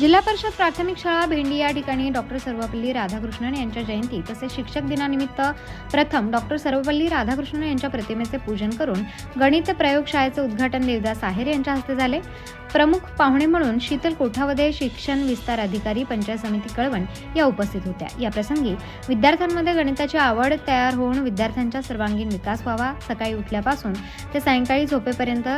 जिल्हा परिषद प्राथमिक शाळा भेंडी या ठिकाणी डॉक्टर सर्वपल्ली राधाकृष्णन यांच्या जयंती तसेच शिक्षक दिनानिमित्त प्रथम डॉक्टर सर्वपल्ली राधाकृष्णन यांच्या प्रतिमेचे पूजन करून गणित प्रयोगशाळेचे उद्घाटन देवदास आहेर यांच्या हस्ते झाले. प्रमुख पाहुणे म्हणून शीतल कोठावदे शिक्षण विस्तार अधिकारी पंचायत समिती कळवण या उपस्थित होत्या. या प्रसंगी विद्यार्थ्यांमध्ये गणिताची आवड तयार होऊन विद्यार्थ्यांचा सर्वांगीण विकास व्हावा. सकाळी उठल्यापासून ते सायंकाळी झोपेपर्यंत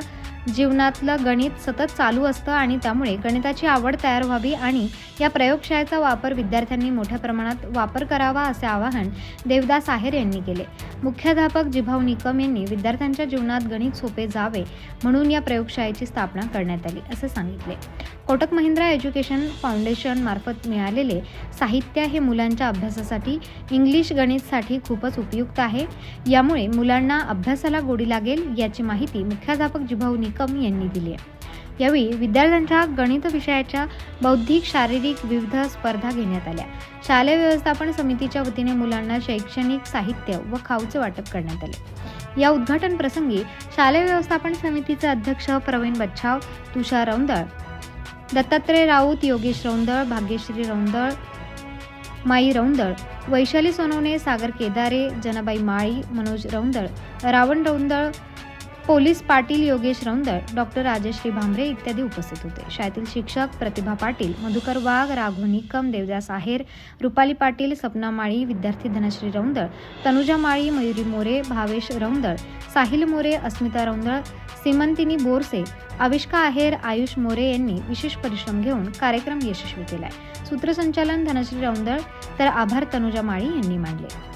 जीवनातलं गणित सतत चालू असतं आणि त्यामुळे गणिताची आवड तयार व्हावी आणि या प्रयोगशाळेचा वापर विद्यार्थ्यांनी मोठ्या प्रमाणात वापर करावा असे आवाहन देवदास आहेर यांनी केले. मुख्याध्यापक जिभाऊ निकम यांनी विद्यार्थ्यांच्या जीवनात गणित सोपे जावे म्हणून या प्रयोगशाळेची स्थापना करण्यात आली. असे सांगितले. कोटक महिंद्रा एज्युकेशन फाउंडेशन मार्फत मिळालेले साहित्य हे मुलांच्या अभ्यासासाठी इंग्लिश गणितसाठी खूपच उपयुक्त आहे. यामुळे मुलांना अभ्यासाला गोडी लागेल याची माहिती मुख्याध्यापक जिभाऊ निकम यांनी दिली आहे. यावेळी विद्यार्थ्यांच्या गणित विषयाच्या बौद्धिक शारीरिक विविध स्पर्धा घेण्यात आल्या. शालेय व्यवस्थापन समितीच्या वतीने मुलांना शैक्षणिक साहित्य व खाऊचे वाटप करण्यात आले. या उद्घाटन प्रसंगी शालेय व्यवस्थापन समितीचे अध्यक्ष प्रवीण बच्छाव तुषार रौंदळ दत्तात्रय राऊत योगेश रौंदळ भाग्यश्री रौंदळ माई रौंदळ वैशाली सोनवणे सागर केदारे जनाबाई माळी मनोज रौंदळ रावण रौंदळ पोलीस पाटील योगेश रौंदळ डॉक्टर राजश्री भांबरे इत्यादी उपस्थित होते. शाळेतील शिक्षक प्रतिभा पाटील मधुकर वाघ राघव निकम देवदास आहेर रुपाली पाटील सपना माळी विद्यार्थी धनश्री रौंदळ तनुजा माळी मयुरी मोरे भावेश रौंदळ साहिल मोरे अस्मिता रौंदळ सीमंतिनी बोरसे आविष्का आहेर आयुष मोरे यांनी विशेष परिश्रम घेऊन कार्यक्रम यशस्वी केलाय. सूत्रसंचालन धनश्री रौंदळ तर आभार तनुजा माळी यांनी मांडले